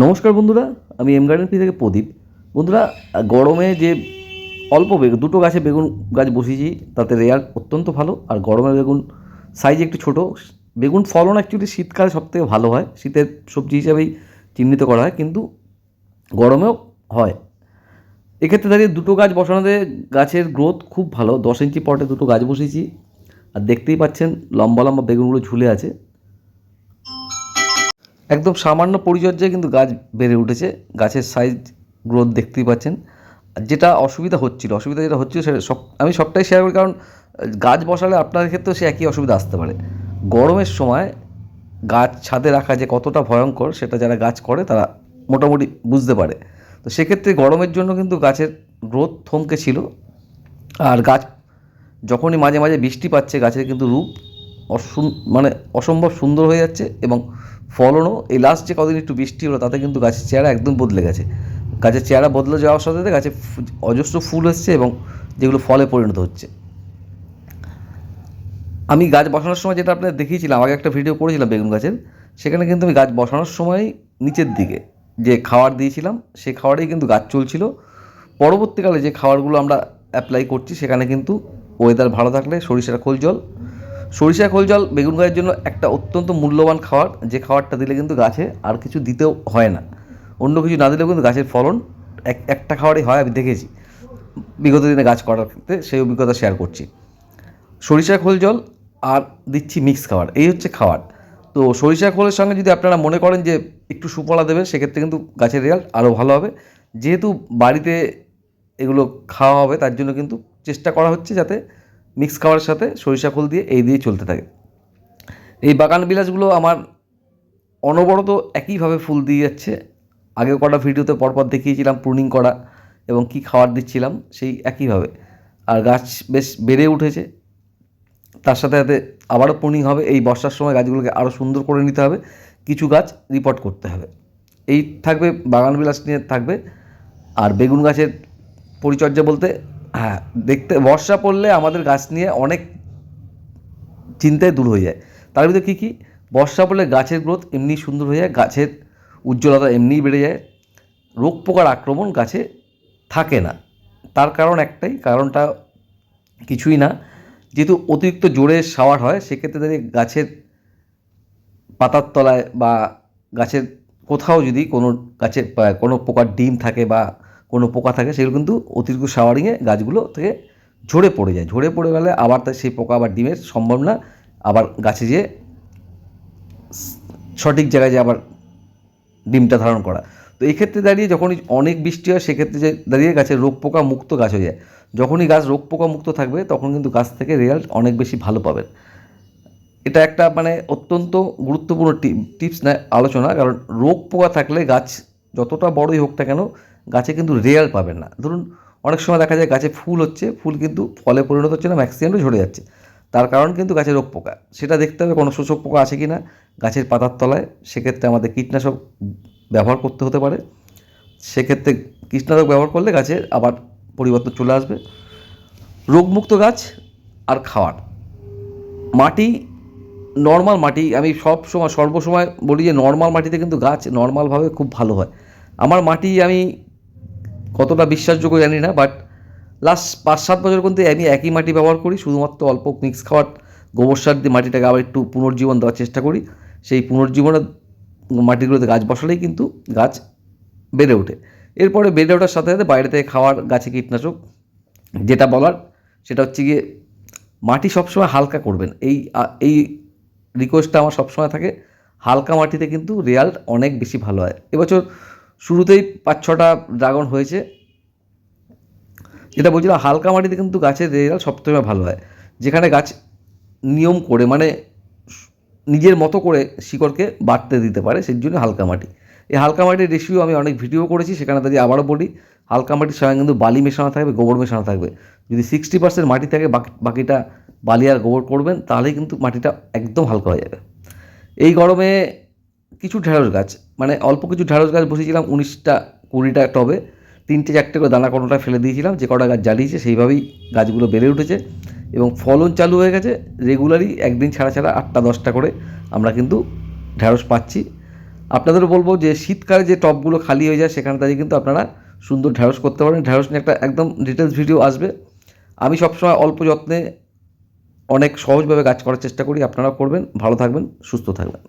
নমস্কার বন্ধুরা, আমি এম গার্ডেন পি থেকে প্রদীপ। বন্ধুরা, গরমে যে অল্প বেগুন, দুটো গাছে বেগুন গাছ বসিয়েছি, তাতে রেয়ার অত্যন্ত ভালো, আর গরমের বেগুন সাইজ একটু ছোট। বেগুন ফলন অ্যাকচুয়ালি শীতকালে সবথেকে ভালো হয়, শীতের সবজি হিসাবেই চিহ্নিত করা হয়, কিন্তু গরমেও হয়। এক্ষেত্রে দাঁড়িয়ে দুটো গাছ বসানোতে গাছের গ্রোথ খুব ভালো, দশ ইঞ্চি পটে দুটো গাছ বসিয়েছি। আর দেখতেই পাচ্ছেন, লম্বা লম্বা বেগুনগুলো ঝুলে আছে। একদম সামান্য পরিচর্যায় কিন্তু গাছ বেড়ে উঠেছে। গাছের সাইজ গ্রোথ দেখতেই পাচ্ছেন। যেটা অসুবিধা হচ্ছিল, অসুবিধা যেটা হচ্ছিল সেটা সব, আমি সবটাই শেয়ার করি কারণ, গাছ বসালে আপনাদের ক্ষেত্রেও সে একই অসুবিধা আসতে পারে। গরমের সময় গাছ ছাদে রাখা যে কতটা ভয়ঙ্কর, সেটা যারা গাছ করে তারা মোটামুটি বুঝতে পারে। তো সেক্ষেত্রে গরমের জন্য কিন্তু গাছের গ্রোথ থমকে ছিল। আর গাছ যখনই মাঝে মাঝে বৃষ্টি পাচ্ছে, গাছের কিন্তু রূপ অসুন মানে অসম্ভব সুন্দর হয়ে যাচ্ছে এবং ফলনও এই লাস্ট যে কদিন একটু বৃষ্টি হলো, তাতে কিন্তু গাছের চেহারা একদম বদলে গেছে। গাছের চেহারা বদলে যাওয়ার সাথে সাথে গাছে অজস্র ফুল এসছে এবং যেগুলো ফলে পরিণত হচ্ছে। আমি গাছ বসানোর সময় যেটা আপনাদের দেখিয়েছিলাম, আগে একটা ভিডিও করেছিলাম বেগুন গাছের। সেখানে কিন্তু আমি গাছ বসানোর সময় নিচের দিকে যে খাবার দিয়েছিলাম, সেই খাবারেই কিন্তু গাছ চলছিল। পরবর্তীকালে যে খাবারগুলো আমরা অ্যাপ্লাই করছি, সেখানে কিন্তু ওয়েদার ভালো থাকলে সরিষার খোল জল সরিষা খোল জল বেগুন গাছের জন্য একটা অত্যন্ত মূল্যবান খাবার। যে খাবারটা দিলে কিন্তু গাছে আর কিছু দিতেও হয় না। অন্য কিছু না দিলেও কিন্তু গাছের ফলন এক, একটা খাবারই হয়, আমি দেখেছি। বিগত দিনে গাছ করার ক্ষেত্রে সেই অভিজ্ঞতা শেয়ার করছি। সরিষা খোল জল আর দিচ্ছি মিক্স খাবার, এই হচ্ছে খাবার। তো সরিষা খোলের সঙ্গে যদি আপনারা মনে করেন যে একটু সুফলা দেবে, সেক্ষেত্রে কিন্তু গাছের রেজাল্ট আরও ভালো হবে। যেহেতু বাড়িতে এগুলো খাওয়া হবে, তার জন্য কিন্তু চেষ্টা করা হচ্ছে যাতে মিক্স খাবারের সাথে সরিষা খোল দিয়ে এই দিয়ে চলতে থাকে। এই বাগান বিলাসগুলো আমার অনবরত একইভাবে ফুল দিয়ে যাচ্ছে। আগে কটা ভিডিওতে পরপর দেখিয়েছিলাম প্রুনিং করা এবং কি খাবার দিচ্ছিলাম সেই একইভাবে। আর গাছ বেশ বেড়ে উঠেছে। তার সাথে সাথে আবারও প্রুনিং হবে। এই বর্ষার সময় গাছগুলোকে আরও সুন্দর করে নিতে হবে। কিছু গাছ রিপোর্ট করতে হবে। এই থাকবে বাগান বিলাস নিয়ে থাকবে। আর বেগুন গাছের পরিচর্যা বলতে হ্যাঁ দেখতে, বর্ষা পড়লে আমাদের গাছ নিয়ে অনেক চিন্তায় দূর হয়ে যায়। তার ভিতরে কী কী? বর্ষা পড়লে গাছের গ্রোথ এমনি সুন্দর হয়ে যায়, গাছের উজ্জ্বলতা এমনিই বেড়ে যায়। রোগ পোকার আক্রমণ গাছে থাকে না। তার কারণ একটাই, কারণটা কিছুই না। যেহেতু অতিরিক্ত জোরে শাওয়ার হয়, সেক্ষেত্রে দাঁড়িয়ে গাছের পাতার তলায় বা গাছের কোথাও যদি কোনো গাছের কোনো পোকার ডিম থাকে বা কোনো পোকা থাকে সেগুলো কিন্তু অতিরিক্ত শাওয়ারিংয়ে গাছগুলো থেকে ঝরে পড়ে যায়। ঝরে পড়ে গেলে আবার তার সেই পোকা আবার ডিমের সম্ভাবনা আবার গাছে যেয়ে সঠিক জায়গায় যে আবার ডিমটা ধারণ করা। তো এই ক্ষেত্রে দাঁড়িয়ে যখনই অনেক বৃষ্টি হয়, সেক্ষেত্রে যে দাঁড়িয়ে গাছের রোগ পোকা মুক্ত গাছ হয়ে যায়। যখনই গাছ রোগ পোকা মুক্ত থাকবে, তখন কিন্তু গাছ থেকে রেজাল্ট অনেক বেশি ভালো পাবেন। এটা একটা মানে অত্যন্ত গুরুত্বপূর্ণ টিপস না, আলোচনা। কারণ রোগ পোকা থাকলে গাছ যতটা বড়ই হোক না কেন গাছে কিন্তু রেয়াল পাবেন না। ধরুন, অনেক সময় দেখা যায় গাছে ফুল হচ্ছে, ফুল কিন্তু ফলে পরিণত হচ্ছে না ম্যাক্সিমামে ঝরে যাচ্ছে। তার কারণ কিন্তু গাছের রোগ পোকা। সেটা দেখতে হবে কোনো শোষক পোকা আছে কি না গাছের পাতার তলায়। সেক্ষেত্রে আমাদের কীটনাশক ব্যবহার করতে হতে পারে। সেক্ষেত্রে কীটনাশক ব্যবহার করলে গাছের আবার পরিবর্তন চলে আসবে। রোগমুক্ত গাছ আর খাওয়ার। মাটি নর্মাল মাটি, আমি সব সময়, সর্বসময় বলি যে নর্মাল মাটিতে কিন্তু গাছ নর্মালভাবে খুব ভালো হয়। আমার মাটি আমি কতটা বিশ্বাসযোগ্য জানি না বাট লাস্ট পাঁচ সাত বছর কিন্তু আমি একই মাটি ব্যবহার করি, শুধুমাত্র অল্প মিক্স খাওয়ার গোবর সার দিয়ে মাটিটাকে আবার একটু পুনর্জীবন দেওয়ার চেষ্টা করি। সেই পুনর্জীবনের মাটিগুলোতে গাছ বসালেই কিন্তু গাছ বেড়ে ওঠে। এরপরে বেড়ে ওঠার সাথে সাথে বাইরে থেকে খাওয়ার গাছে কীটনাশক, যেটা বলার সেটা হচ্ছে গিয়ে মাটি সবসময় হালকা করবেন। এই এই রিকোয়েস্টটা আমার সবসময় থাকে, হালকা মাটিতে কিন্তু রেজাল্ট অনেক বেশি ভালো হয়। এবছর শুরুতেই পাঁচ ছটা ড্রাগন হয়েছে। যেটা বলছিলাম, হালকা মাটিতে কিন্তু গাছের রেজাল্ট সবথেকে ভালো হয়। যেখানে গাছ নিয়ম করে মানে নিজের মতো করে শিকড়কে বাড়তে দিতে পারে, সেই জন্য হালকা মাটি। এই হালকা মাটির রেশিও আমি অনেক ভিডিও করেছি, সেখানে তাদের আবারও বলি, হালকা মাটির সঙ্গে কিন্তু বালি মেশানো থাকবে, গোবর মেশানো থাকবে। যদি সিক্সটি পার্সেন্ট মাটি থাকে, বাকি, বাকিটা বালি আর গোবর করবেন, তাহলেই কিন্তু মাটিটা একদম হালকা হয়ে যাবে। এই গরমে কিছু ঢেঁড়স গাছ মানে অল্প কিছু ঢেঁড়স গাছ বসিয়েছিলাম, উনিশটা, কুড়িটা টবে, তিনটে চারটে করে দানা কোনোটা ফেলে দিয়েছিলাম, যে কটা গাছ জ্বালিয়েছে সেইভাবেই গাছগুলো বেড়ে উঠেছে এবং ফলন চালু হয়ে গেছে রেগুলারই একদিন ছাড়া ছাড়া আটটা, দশটা করে আমরা কিন্তু ঢেঁড়স পাচ্ছি। আপনাদেরও বলব যে শীতকালে যে টবগুলো খালি হয়ে যায়, সেখানে দাঁড়িয়ে কিন্তু আপনারা সুন্দর ঢ্যাঁড়স করতে পারেন। ঢ্যাঁড়স নিয়ে একটা একদম ডিটেলস ভিডিও আসবে। আমি সবসময় অল্প যত্নে অনেক সহজভাবে গাছ করার চেষ্টা করি, আপনারাও করবেন, ভালো থাকবেন, সুস্থ থাকবেন।